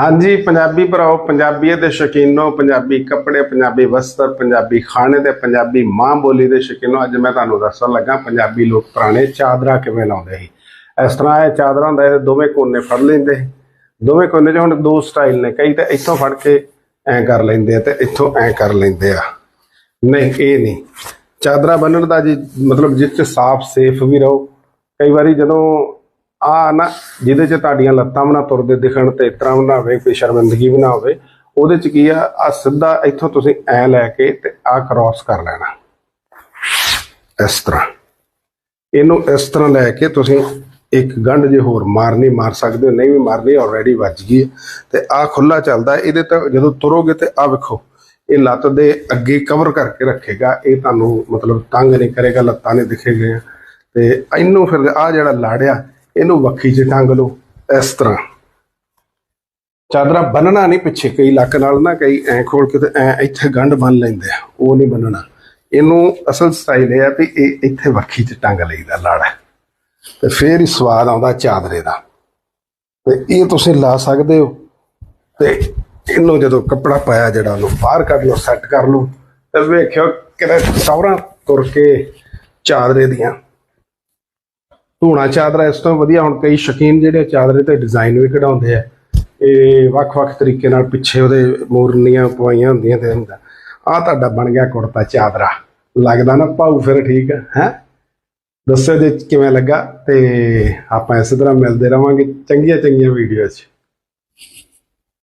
ਹਾਂਜੀ, ਪੰਜਾਬੀ ਭਰਾਓ ਪੰਜਾਬੀਅਤ ਦੇ ਸ਼ੌਕੀਨੋ, ਪੰਜਾਬੀ ਕੱਪੜੇ, ਪੰਜਾਬੀ ਵਸਤਰ, ਪੰਜਾਬੀ ਖਾਣੇ ਤੇ ਪੰਜਾਬੀ ਮਾਂ ਬੋਲੀ ਦੇ ਸ਼ੌਕੀਨੋ, ਅੱਜ ਮੈਂ ਤੁਹਾਨੂੰ ਦੱਸਣ ਲੱਗਾ ਪੰਜਾਬੀ ਲੋਕ ਪੁਰਾਣੇ ਚਾਦਰਾ ਕਿਵੇਂ ਲਾਉਂਦੇ ਸੀ। ਇਸ ਤਰ੍ਹਾਂ ਇਹ ਚਾਦਰਾ ਹੁੰਦਾ ਇਹ ਦੋਵੇਂ ਕੋਨੇ ਫੜ ਲੈਂਦੇ ਸੀ। ਦੋਵੇਂ ਕੋਨੇ 'ਚ ਹੁਣ ਦੋ ਸਟਾਈਲ ਨੇ, ਕਈ ਤਾਂ ਇੱਥੋਂ ਫੜ ਕੇ ਐਂ ਕਰ ਲੈਂਦੇ ਆ ਤੇ ਇੱਥੋਂ ਐਂ ਕਰ ਲੈਂਦੇ ਆ। ਨਹੀਂ, ਇਹ ਨਹੀਂ। ਚਾਦਰਾ ਬੰਨਣ ਦਾ ਜੀ ਮਤਲਬ ਜਿਸ 'ਚ ਸਾਫ਼ ਸੇਫ ਵੀ ਰਹੋ। ਕਈ ਵਾਰੀ ਜਦੋਂ ਆ ਨਾ, ਜਿਹਦੇ 'ਚ ਤੁਹਾਡੀਆਂ ਲੱਤਾਂ ਵੀ ਨਾ ਤੁਰਦੇ ਦਿਖਣ ਤੇ ਇਸ ਵੀ ਨਾ ਹੋਵੇ ਕੋਈ ਸ਼ਰਮਿੰਦਗੀ ਵੀ ਨਾ ਹੋਵੇ, ਉਹਦੇ 'ਚ ਕੀ ਆ ਆ ਸਿੱਧਾ ਇੱਥੋਂ ਤੁਸੀਂ ਐ ਲੈ ਕੇ ਤੇ ਆ ਕ੍ਰਾਸ ਕਰ ਲੈਣਾ। ਇਸ ਤਰ੍ਹਾਂ। ਇਹਨੂੰ ਇਸ ਤਰ੍ਹਾਂ ਲੈ ਕੇ ਤੁਸੀਂ ਇੱਕ ਗੰਢ ਜੇ ਹੋਰ ਮਾਰਨੀ ਮਾਰ ਸਕਦੇ ਹੋ, ਨਹੀਂ ਵੀ ਮਾਰਨੀ ਆਲਰੇਡੀ ਵੱਜ ਗਈ ਹੈ। ਤੇ ਆ ਖੁੱਲਾ ਚੱਲਦਾ, ਇਹਦੇ ਤਾਂ ਜਦੋਂ ਤੁਰੋਗੇ ਤੇ ਆ ਵੇਖੋ, ਇਹ ਲੱਤ ਦੇ ਅੱਗੇ ਕਵਰ ਕਰਕੇ ਰੱਖੇਗਾ, ਇਹ ਤੁਹਾਨੂੰ ਮਤਲਬ ਤੰਗ ਨਹੀਂ ਕਰੇਗਾ, ਲੱਤਾਂ ਨਹੀਂ ਦਿਖੇਗੀਆਂ। ਤੇ ਇਹਨੂੰ ਫਿਰ ਆ ਜਿਹੜਾ ਲਾੜਿਆ ਇਹਨੂੰ ਵੱਖੀ 'ਚ ਟੰਗ ਲਓ, ਇਸ ਤਰ੍ਹਾਂ। ਚਾਦਰਾ ਬੰਨਣਾ ਨਹੀਂ ਪਿੱਛੇ, ਕਈ ਲੱਕ ਨਾਲ ਨਾ, ਕਈ ਐ ਖੋਲ ਕੇ ਤੇ ਐ ਇੱਥੇ ਗੰਢ ਬੰਨ ਲੈਂਦੇ ਆ, ਉਹ ਨਹੀਂ ਬੰਨਣਾ। ਇਹਨੂੰ ਅਸਲ ਸਟਾਈਲ ਇਹ ਆ ਵੀ ਇਹ ਇੱਥੇ ਵੱਖੀ 'ਚ ਟੰਗ ਲਈਦਾ ਲਾੜਾ ਤੇ ਫੇਰ ਹੀ ਸਵਾਦ ਆਉਂਦਾ ਚਾਦਰੇ ਦਾ। ਤੇ ਇਹ ਤੁਸੀਂ ਲਾ ਸਕਦੇ ਹੋ। ਤੇ ਇਹਨੂੰ ਜਦੋਂ ਕੱਪੜਾ ਪਾਇਆ ਜਿਹੜਾ ਉਹਨੂੰ ਬਾਹਰ ਕੱਢ ਲਓ ਸੈੱਟ ਕਰ ਲਓ, ਤੇ ਵੇਖਿਓ ਕਿਤੇ ਸੌਰਾਂ ਤੁਰ ਕੇ ਚਾਦਰੇ ਦੀਆਂ ਧੂਣਾ ਚਾਦਰਾ ਇਸ ਤੋਂ ਵਧੀਆ ਹੁਣ ਕਈ ਸ਼ੌਕੀਨ ਜਿਹੜੇ ਚਾਦਰੇ ਤੇ ਡਿਜ਼ਾਈਨ ਵੀ ਕਢਾਉਂਦੇ ਆ। ਇਹ ਵੱਖ-ਵੱਖ ਤਰੀਕੇ ਨਾਲ ਪਿੱਛੇ ਉਹਦੇ ਮੋਰਨੀਆਂ ਪਵਾਈਆਂ ਹੁੰਦੀਆਂ ਤੇ ਹੁੰਦਾ। ਆ ਤੁਹਾਡਾ ਬਣ ਗਿਆ ਕੁੜਤਾ ਚਾਦਰਾ। ਲੱਗਦਾ ਨਾ ਭਾਊ ਫਿਰ ਠੀਕ ਹੈ ਹੈ? ਦੱਸੋ ਜੇ ਕਿਵੇਂ ਲੱਗਾ ਤੇ ਆਪਾਂ ਇਸੇ ਤਰ੍ਹਾਂ ਮਿਲਦੇ ਰਵਾਂਗੇ ਚੰਗੀਆਂ ਚੰਗੀਆਂ ਵੀਡੀਓ 'ਚ।